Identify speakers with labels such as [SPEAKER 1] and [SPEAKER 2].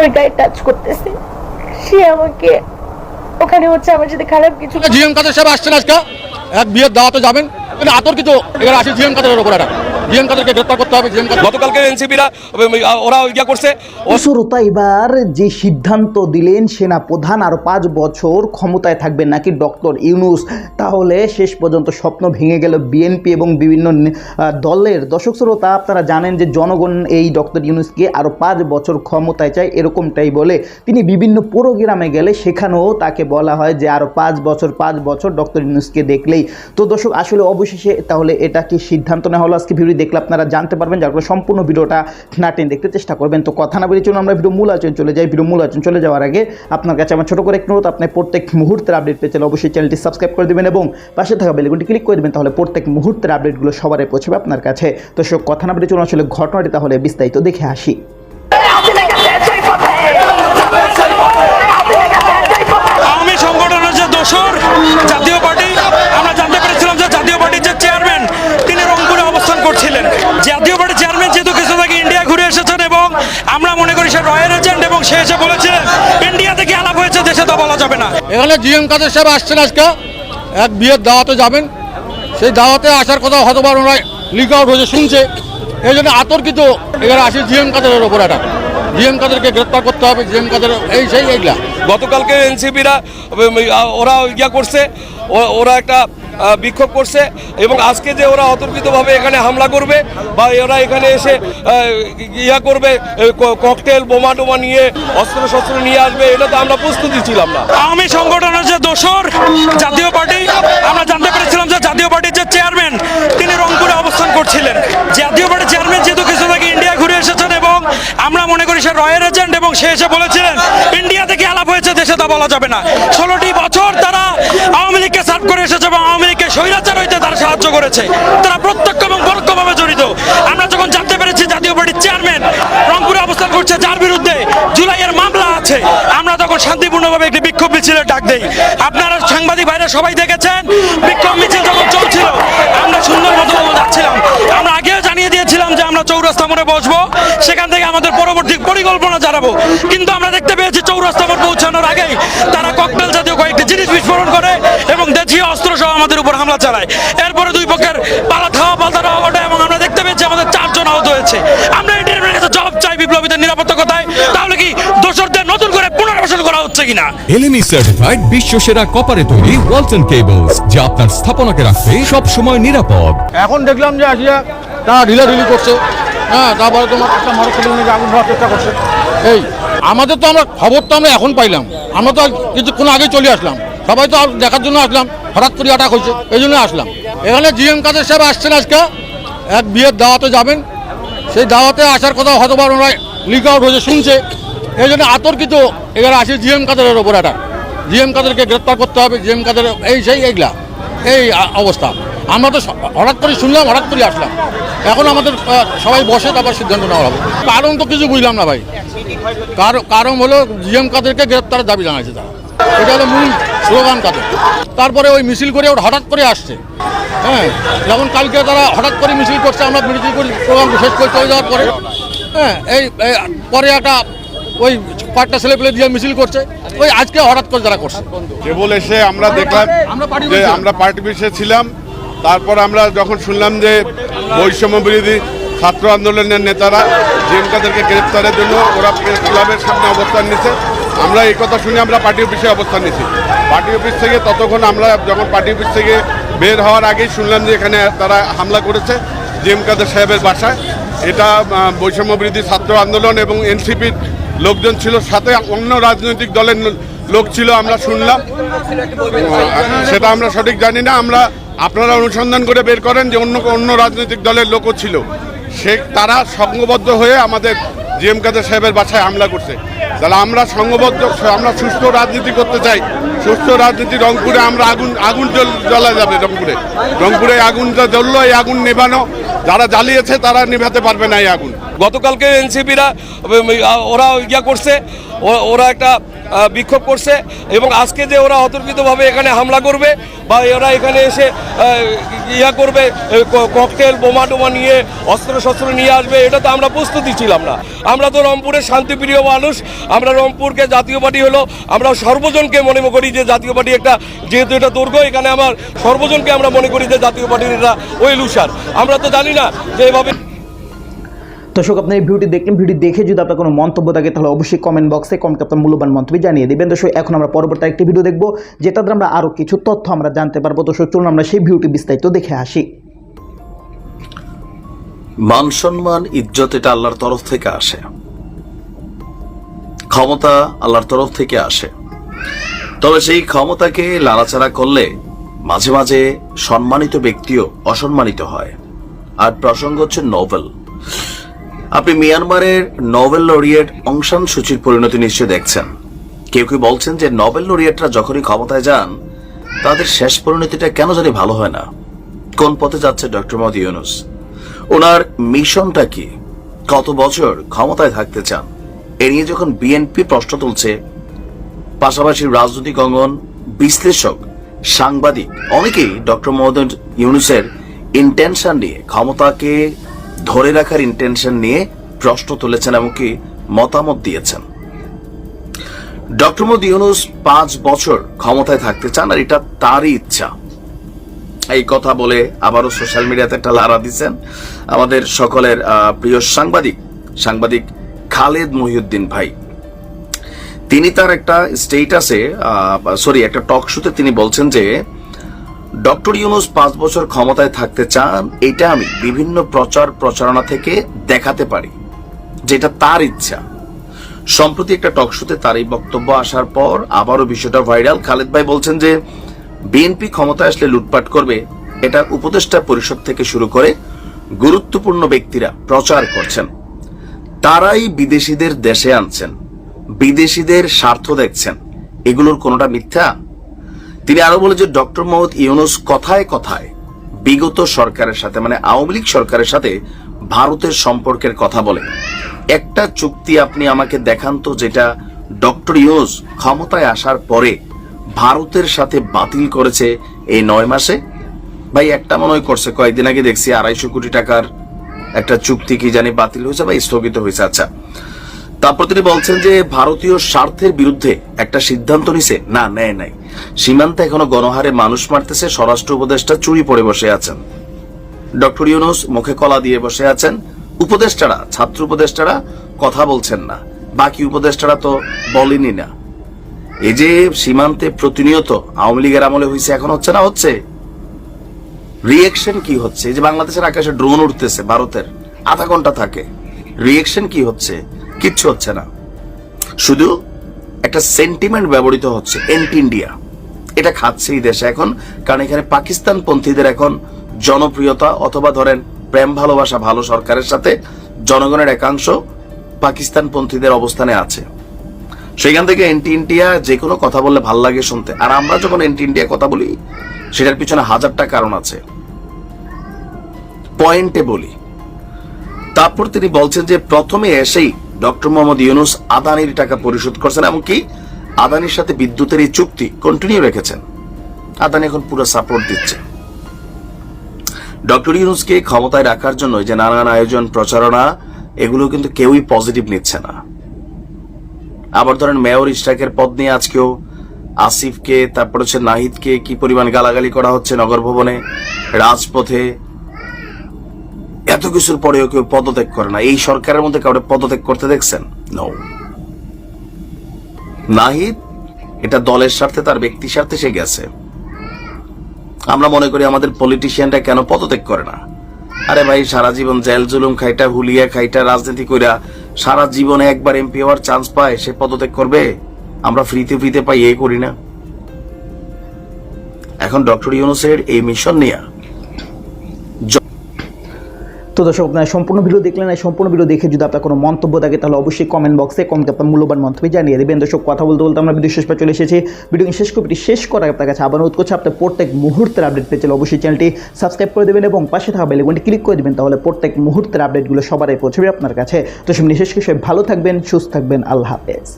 [SPEAKER 1] আমার গায়ে টাচ করতেছে। সে আমাকে, ওখানে হচ্ছে আমার সাথে খারাপ কিছু
[SPEAKER 2] জিএম কাদের সাহেব আসছেন আজকে? এক বিয়ের দাওয়াতে যাবেন। আতর আতর্কিত। এখানে আসে জিএম কাদের উপর একটা। জিএম কাদেরকে গ্রেপ্তার করতে হবে
[SPEAKER 3] গতকালকে এনসিপিরা ওরা ইয়া করছে।
[SPEAKER 4] শ্রোতা এবার যে সিদ্ধান্ত দিলেন সেনা প্রধান আরও পাঁচ বছর ক্ষমতায় থাকবেন নাকি ডক্টর ইউনুস তাহলে শেষ পর্যন্ত স্বপ্ন ভেঙে গেল বিএনপি এবং বিভিন্ন দলের। দর্শক শ্রোতা আপনারা জানেন যে জনগণ এই ডক্টর ইউনুসকে আরও পাঁচ বছর ক্ষমতায় চায় এরকমটাই বলে। তিনি বিভিন্ন প্রোগ্রামে গেলে সেখানেও তাকে বলা হয় যে আরও পাঁচ বছর পাঁচ বছর ডক্টর ইউনুসকে দেখলেই। তো দর্শক আসলে অবশেষে তাহলে এটা কি সিদ্ধান্ত নেওয়া হলো? আজকে ভিডিও দেখলে আপনারা জানতে পারবেন, যার ফলে সম্পূর্ণ ভিডিওটা না টেন দেখতে চেষ্টা করবেন। তো কথা না বেরিয়ে চলুন, আমরা ভিডিও মূল আলোচনা চলে যাই। ভিডিও মূল আলোচনা চলে যাওয়ার আগে আপনার কাছে আমার ছোটো করে একটু অনুরোধ, আপনি প্রত্যেক মুহূর্তের আপডেট পেতে অবশ্যই চ্যানেলটি সাবস্ক্রাইব করে দেবেন এবং পাশে থাকা বেলগুনটি ক্লিক করে দেবেন, তাহলে প্রত্যেক মুহূর্তের আপডেটগুলো সবারই পৌঁছবে আপনার কাছে। তো সব কথা না বেরিয়ে চলুন, আসলে ঘটনাটি তাহলে বিস্তারিত দেখে আসি।
[SPEAKER 2] এখানে জিএম কাদের সাহেব আসছেন আজকে। এক বিয়ের দাওয়াতে যাবেন। সেই দাওয়াতে আসার কথা হতবার ওরা লিক আউট হয়েছে, শুনছে। এই জন্য আতর্কিত। এখানে আসে জিএম কাদের ওপর একটা। জিএম কাদেরকে গ্রেপ্তার করতে হবে, জিএম কাদের এই সেই এইগুলা।
[SPEAKER 3] গতকালকে এনসিপিরা, ওরা ইয়া করছে ওরা একটা বিক্ষোভ করছে এবং আজকে যে ওরা অতর্কিতভাবে এখানে হামলা করবে বা ওরা এখানে এসে ইয়া করবে ককটেল, বোমা টোমা নিয়ে অস্ত্র শস্ত্র নিয়ে আসবে, এটা তো আমরা প্রস্তুতি ছিলাম না।
[SPEAKER 5] আওয়ামী সংগঠনের যে দোসর জাতীয় পার্টি। আমরা জানতে পেরেছিলাম যে জাতীয় পার্টির যে চেয়ারম্যান, তিনি রংপুরে অবস্থান করছিলেন। জাতীয় পার্টির চেয়ারম্যান যেহেতু কিছু আগে ইন্ডিয়া ঘুরে এসেছেন এবং আমরা মনে করি সে রয়্যাল এজেন্ট এবং সে এসে বলেছিলেন, ইন্ডিয়া থেকে আলাপ হয়েছে, দেশে তা বলা যাবে না। ষোলোটি বছর তারা আওয়ামী লীগকে সার্ভ করে এসেছে এবং আওয়ামী লীগকে স্বৈরাচার হইতে তারা সাহায্য করেছে। তারা প্রত্যক্ষ এবং পরোক্ষভাবে জড়িত। আমরা যখন জানতে পেরেছি জাতীয় পার্টির চেয়ারম্যান রংপুরে অবস্থান করছে, যার বিরুদ্ধে জুলাইয়ের মামলা আছে, আমরা তখন শান্তিপূর্ণভাবে একটি বিক্ষোভ মিছিলের ডাক দেই। আপনারা সাংবাদিক ভাইরা সবাই দেখেছেন? বিক্ষোভ মিছিল যখন চলছিল, আমরা সুন্দর মতো যাচ্ছিলাম আমরা আগেও জানিয়ে দিয়েছিলাম যে আমরা চৌরাস্তা মোড়ে বসবো, সেখান থেকে আমাদের পরবর্তী পরিকল্পনা জানাব। কিন্তু আমরা দেখতে পেয়েছি চৌরাস্তা মোড় পৌঁছানোর আগেই তারা ককটেল জাতীয় কয়েকটি জিনিস বিস্ফোরণ করে এবং দেশীয় অস্ত্র সহ আমাদের উপর হামলা চালায়। এরপরে দুই পক্ষের পালা খাওয়া পাল্টা দেওয়া ঘটে এবং আমরা দেখতে পেয়েছি আমাদের চারজন আহত হয়েছে। আমরা ইন্ডিয়ানের কাছে জবাব চাই বিপ্লবীদের নিরাপত্তা কথায় তাহলে কি দোষরদের নতুন করে পুনর্বাসন করা হচ্ছে কিনা?
[SPEAKER 6] এলএমই সার্টিফাইড বিশ্ব সেরা কপারে তৈরি ওয়ালটন কেবলস যা আপনার স্থাপনাকে রাখবে সব সময় নিরাপদ।
[SPEAKER 2] এখন দেখলাম যে আসিয়া তারা ঢিলাঢিলি করছে। হ্যাঁ তারপরে তোমার একটা মোটরসাইকেল নিয়ে আগুন ধরার চেষ্টা করছে। এই আমাদের তো আমরা খবর তো আমরা এখন পাইলাম। আমরা তো কিছুক্ষণ আগে চলে আসলাম। সবাই তো দেখার জন্য আসলাম, হঠাৎ করে অ্যাটাক হয়েছে, এই জন্য আসলাম। এখানে জিএম কাদের সাহেব আসছেন আজকে? এক বিয়ের দাওয়াতে যাবেন, সেই দাওয়াতে আসার কথা হতবার ওরা লিক আউট হয়েছে, শুনছে। এই জন্য আতর্কিত এখানে আসে জিএম কাদের ওপর একটা জিএম কাদেরকে গ্রেপ্তার করতে হবে জিএম কাদের এই সেই এইগুলা, এই অবস্থা। আমরা তো হঠাৎ করে শুনলাম, হঠাৎ করে আসলাম। এখন আমাদের সবাই বসে, তারপর সিদ্ধান্ত নেওয়া হবে। কারণ তো কিছু বুঝলাম না ভাই। কার- কারণ হলো জিএম কাদেরকে গ্রেপ্তারের দাবি জানাইছে তারা। এটা হলো মূল স্লোগান কাদের তারপরে ওই মিছিল করে ওরা হঠাৎ করে আসছে। হ্যাঁ যখন কালকে তারা হঠাৎ করে মিছিল করছে আমরা মিছিল করে প্রোগ্রাম শেষ করে চলে যাওয়ার পরে। হ্যাঁ এই পরে একটা ওই কয়েকটা ছেলে পেলে দিয়ে মিছিল করছে। ওই আজকে হঠাৎ করে যারা করছে।
[SPEAKER 7] কেবল এসে আমরা দেখলাম যে আমরা পার্টি অফিসে ছিলাম। তারপর আমরা যখন শুনলাম যে বৈষম্য বিরোধী ছাত্র আন্দোলনের নেতারা জিএমকাদেরকে গ্রেপ্তারের জন্য ওরা প্রেস ক্লাবের সামনে অবস্থান নিচ্ছে আমরা এই কথা শুনে আমরা পার্টি অফিসে অবস্থান নিয়েছি। পার্টি অফিস থেকে ততক্ষণ আমরা যখন পার্টি অফিস থেকে বের হওয়ার আগেই শুনলাম যে এখানে তারা হামলা করেছে জিএম কাদের সাহেবের বাসায়। এটা বৈষম্য বিরোধী ছাত্র আন্দোলন এবং এনসিপির লোকজন ছিল, সাথে অন্য রাজনৈতিক দলের লোক ছিল, আমরা শুনলাম। সেটা আমরা সঠিক জানি না। আমরা, আপনারা অনুসন্ধান করে বের করেন যে অন্য অন্য রাজনৈতিক দলের লোকও ছিল। সে, তারা সংঘবদ্ধ হয়ে আমাদের জিএম কাদের সাহেবের বাসায় হামলা করছে। তাহলে আমরা সংঘবদ্ধ, আমরা সুস্থ রাজনীতি করতে চাই। সুস্থ রাজনীতি রংপুরে আমরা আগুন আগুন জ্বল- যাবে রংপুরে। রংপুরে আগুনটা জ্বলল, এই আগুন নেভানো, যারা জ্বালিয়েছে তারা নেভাতে পারবে না এই আগুন।
[SPEAKER 3] গতকালকে এনসিপিরা ওরা ইয়া করছে ওরা একটা বিক্ষোভ করছে এবং আজকে যে ওরা অতর্কিতভাবে এখানে হামলা করবে বা ওরা এখানে এসে ইয়া করবে ককটেল, বোমা টোমা নিয়ে অস্ত্র শস্ত্র নিয়ে আসবে, এটা তো আমরা প্রস্তুতি ছিলাম না। আমরা তো রংপুরের শান্তিপ্রিয় মানুষ, আমরা রংপুরকে জাতীয় পার্টি হলো, আমরা সর্বজনকে মনে করি যে জাতীয় পার্টি একটা, যেহেতু এটা দুর্গ, এখানে আমার সর্বজনকে আমরা মনে করি যে জাতীয় পার্টির এটা ওয়েলুসার আমরা তো জানি না যে এভাবে
[SPEAKER 4] দর্শক, আপনার এই ভিডিওটি দেখলেন ভিডিও দেখে যদি আপনার কোনো মন্তব্য থাকে, তাহলে অবশ্যই কমেন্ট বক্সে কমেন্ট আপনার মূল্যবান মন্তব্য জানিয়ে দেবেন। দর্শক, এখন আমরা পরবর্তী একটি ভিডিও দেখব, যেটাতে আমরা আরও কিছু তথ্য আমরা জানতে পারব। দর্শক, চলুন আমরা সেই ভিডিওটি বিস্তারিত দেখে আসি।
[SPEAKER 8] মান সম্মান, ইজ্জত, এটা আল্লাহর তরফ থেকে আসে। ক্ষমতা আল্লাহর তরফ থেকে আসে। তবে সেই ক্ষমতাকে লাড়াচাড়া করলে মাঝে মাঝে সম্মানিত ব্যক্তিও অসম্মানিত হয়। আর প্রসঙ্গ হচ্ছে নোবেল আপনি মিয়ানমারের নোবেল লরিয়েট অংশান সূচির পরিণতি নিশ্চয় দেখছেন। কেউ কেউ বলছেন যে নোবেল লরিয়েটরা যখনই ক্ষমতায় যান, তাদের শেষ পরিণতিটা কেন জানি ভালো হয় না। কোন পথে যাচ্ছে ডক্টর মোহাম্মদ ইউনুস? ওনার মিশনটা কি? কত বছর ক্ষমতায় থাকতে চান? এ নিয়ে যখন বিএনপি প্রশ্ন তুলছে, পাশাপাশি রাজনৈতিক অঙ্গন বিশ্লেষক, সাংবাদিক, অনেকেই ডক্টর মোহাম্মদ ইউনুসের ইন্টেনশন নিয়ে ক্ষমতাকে ধরে রাখার ইন্টেনশন নিয়ে প্রশ্ন তুলেছেন এমনকি মতামত দিয়েছেন। ডক্টর মোহাম্মদ ইউনুস পাঁচ বছর ক্ষমতায় থাকতে চান আর এটা তারই ইচ্ছা। এই কথা বলে আবারও সোশ্যাল মিডিয়াতে একটা লারা দিচ্ছেন আমাদের সকলের প্রিয় সাংবাদিক সাংবাদিক খালেদ মহিউদ্দিন ভাই। তিনি তার একটা স্টেটাসে সরি একটা টক শোতে তিনি বলছেন যে ডক্টর ইউনুস পাঁচ বছর ক্ষমতায় থাকতে চান, এটা আমি বিভিন্ন প্রচার প্রচারণা থেকে দেখাতে পারি, যেটা তার ইচ্ছা। সম্প্রতি একটা টক শোতে তার এই বক্তব্য আসার পর আবারও বিষয়টা ভাইরাল। খালেদ ভাই বলছেন যে, বিএনপি ক্ষমতায় আসলে লুটপাট করবে, এটা উপদেষ্টা পরিষদ থেকে শুরু করে গুরুত্বপূর্ণ ব্যক্তিরা প্রচার করছেন। তারাই বিদেশিদের দেশে আনছেন, বিদেশিদের স্বার্থ দেখছেন। এগুলোর কোনোটা মিথ্যা? তিনি আরও বলে যে ডক্টর মোহাম্মদ ইউনুস কথায় কথায় বিগত সরকারের সাথে মানে আওয়ামী লীগ সরকারের সাথে ভারতের সম্পর্কের কথা বলে একটা চুক্তি আপনি আমাকে দেখান তো যেটা ডক্টর ইউনুস ক্ষমতায় আসার পরে ভারতের সাথে বাতিল করেছে এই নয় মাসে? ভাই, একটা মনে করছে। কয়েকদিন আগে দেখছি আড়াইশো কোটি টাকার একটা চুক্তি কি জানি বাতিল হয়েছে বা স্থগিত হয়েছে। আচ্ছা তারপর তিনি বলছেন যে ভারতীয় স্বার্থের বিরুদ্ধে একটা সিদ্ধান্ত নিছে। না, নেয় নাই। সীমান্তে এখনও গণহারে মানুষ মারতেছে, স্বরাষ্ট্র উপদেষ্টা চুরি পড়ে বসে আছেন। ডক্টর ইউনুস মুখে কলা দিয়ে বসে আছেন। উপদেষ্টারা, ছাত্র উপদেষ্টারা কথা বলছেন না। বাকি উপদেষ্টারা তো বলেনি না। এই যে সীমান্তে প্রতিনিয়ত আওয়ামী লীগের আমলে হয়েছে এখন হচ্ছে না, হচ্ছে। রিয়েকশন কি হচ্ছে? এই যে বাংলাদেশের আকাশে ড্রোন উঠতেছে ভারতের। আধা ঘণ্টা থাকে। রিয়েকশন কি হচ্ছে? কিচ্ছু হচ্ছে না। শুধু একটা সেন্টিমেন্ট ব্যবহৃত হচ্ছে এন্টি ইন্ডিয়া এটা খাচ্ছে এই দেশে এখন, কারণ এখানে পাকিস্তান পন্থীদের এখন জনপ্রিয়তা অথবা ধরেন প্রেম ভালোবাসা ভালো সরকারের সাথে জনগণের একাংশ পাকিস্তান পন্থীদের অবস্থানে আছে। সেখান থেকে এন্টি ইন্ডিয়া যে কোনো কথা বললে ভালো লাগে শুনতে। আর আমরা যখন এন্টি ইন্ডিয়া কথা বলি, সেটার পিছনে হাজারটা কারণ আছে। পয়েন্টে বলি, তারপর তিনি বলছেন যে প্রথমে এসেই ডক্টর মোহাম্মদ ইউনুস আদানির টাকা পরিশোধ করছেন এমনকি আদানির সাথে বিদ্যুতের এই চুক্তি কন্টিনিউ রেখেছেন। আদানি এখন পুরো সাপোর্ট দিচ্ছে। ডক্টর ইউনুসকে ক্ষমতায় রাখার জন্য যে নানান আয়োজন, প্রচারণা, এগুলো কিন্তু কেউই পজিটিভ নিচ্ছে না। আবার ধরেন মেয়র ইস্টাকের পদ নিয়ে আজকেও আসিফকে, তারপর হচ্ছে নাহিদকে কি পরিমাণ গালাগালি করা হচ্ছে নগর ভবনে, রাজপথে এত কিছুর পরেও কেউ পদত্যাগ করে না। এই সরকারের মধ্যে কাউকে পদত্যাগ করতে দেখছেন? নো নাহিদ, এটা দলের স্বার্থে, তার ব্যক্তি স্বার্থে সে গেছে। আমরা মনে করি আমাদের পলিটিশিয়ানরা কেন পদত্যাগ করে না? আরে ভাই, সারা জীবন জেল, জুলুম খাইটা, হুলিয়া খাইটা, রাজনীতি কইরা সারা জীবনে একবার এমপি হওয়ার চান্স পায়, সে পদত্যাগ করবে? আমরা ফ্রিতে ফ্রিতে পাই, এ করি না। এখন ডক্টর ইউনুসের এই মিশন নিয়ে।
[SPEAKER 4] তো দর্শক, আপনারা সম্পূর্ণ ভিডিও দেখলেন, এই সম্পূর্ণ ভিডিও দেখে যদি আপনার কোনো মন্তব্য থাকে, তাহলে অবশ্যই কমেন্ট বক্সে কমেন্ট আপনার মূল্যবান মন্তব্য জানিয়ে দেবেন। দর্শক, কথা বলতে বলতে আমরা ভিডিও শেষ পর চলে এসেছি। ভিডিও শেষ কপিটি শেষ করার আপনার কাছে আবার অনুরোধ করছি, আপনার প্রত্যেক মুহূর্তের আপডেট পেয়ে চলে অবশ্যই চ্যানেলটি সাবস্ক্রাইব করে দেবেন এবং পাশে থাকা বেলেগুনটি ক্লিক করে দেবেন, তাহলে প্রত্যেক মুহূর্তের আপডেটগুলো সবারই পৌঁছবে আপনার কাছে। তো সব নিঃশেষ কিছু ভালো থাকবেন, সুস্থ থাকবেন, আল্লাহ হাফেজ।